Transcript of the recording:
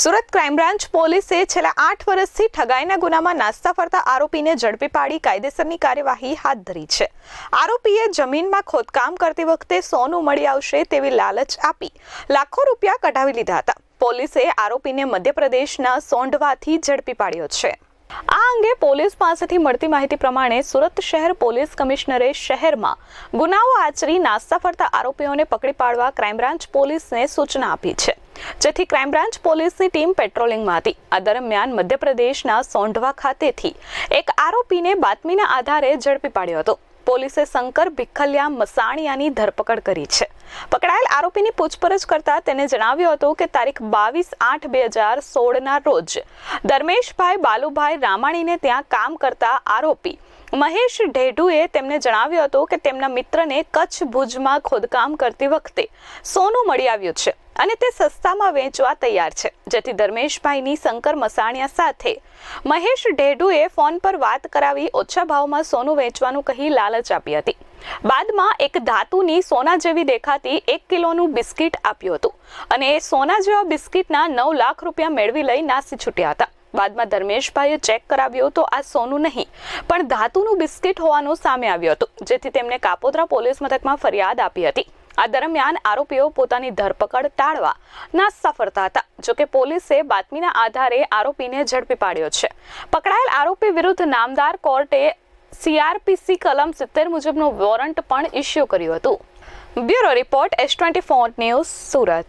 Surat crime branch પોલીસે છેલ્લા આઠ વર્ષથી ઠગાઈના ગુનામાં નાસ્તા ફરતા આરોપીને ઝડપી પાડી કાયદેસરની કાર્યવાહી હાથ ધરી છે. આરોપીએ જમીનમાં ખોદકામ કરતી વખતે સોનું મળી આવશે તેવી લાલચ આપી લાખો રૂપિયા કઢાવી લીધા હતા. પોલીસે આરોપીને મધ્યપ્રદેશના સોંઢવાથી ઝડપી પાડ્યો છે. આ અંગે પોલીસ પાસેથી મળતી માહિતી પ્રમાણે સુરત શહેર પોલીસ કમિશનરે શહેરમાં ગુનાઓ આચરી નાસ્તા ફરતા આરોપીઓને પકડી પાડવા ક્રાઇમ બ્રાન્ચ પોલીસને સૂચના આપી છે. જેથી ક્રાઇમ બ્રાન્ચ પોલીસની ટીમ પેટ્રોલિંગમાં હતી આ દરમિયાન મધ્યપ્રદેશના સોંઢવા ખાતેથી એક આરોપીને બાતમીના આધારે ઝડપી પાડ્યો હતો. પોલીસે શંકર ભિખલિયા મસાણિયાની ધરપકડ કરી છે. પકડાયેલ આરોપીની પૂછપરછ કરતા તેને જણાવ્યું હતું કે તારીખ બાવીસ આઠ બે હજાર સોળના રોજ ધર્મેશભાઈ બાલુભાઈ રામાણીને ત્યાં કામ કરતા આરોપી મહેશ ઢેઢુએ તેમને જણાવ્યું હતું કે તેમના મિત્રને કચ્છ ભુજમાં ખોદકામ કરતી વખતે સોનું મળી આવ્યું છે અને તે સસ્તામાં વેચવા તૈયાર છે. જેથી ધર્મેશભાઈની શંકર મસાણિયા સાથે મહેશ ઢેઢુએ ફોન પર વાત કરાવી ઓછા ભાવમાં સોનું વેચવાનું કહી લાલચ આપી હતી. બાદમાં એક ધાતુની સોના જેવી દેખાતી એક કિલોનું બિસ્કિટ આપ્યું હતું અને એ સોના જેવા બિસ્કિટના નવ લાખ રૂપિયા મેળવી લઈ નાસી છૂટ્યા હતા. બાદમાં ધર્મેશભાઈએ ચેક કરાવ્યું તો આ સોનું નહીં, પણ ધાતુનું બિસ્કિટ હોવાનું સામે આવ્યું હતું, જેથી તેમને કાપોદ્રા પોલીસ મથકમાં ફરિયાદ આપી હતી. આ દરમિયાન આરોપીઓ પોતાની ધરપકડ ટાળવા નાસ્તા ફરતા હતા જોકે પોલીસે બાતમીના આધારે આરોપીને ઝડપી પાડ્યો છે. પકડાયેલ આરોપી વિરુદ્ધ નામદાર કોર્ટે સીઆરપીસી કલમ સિત્તેર મુજબનું વોરંટ પણ ઇસ્યુ કર્યું હતું. Bureau report S twenty four news, Surat.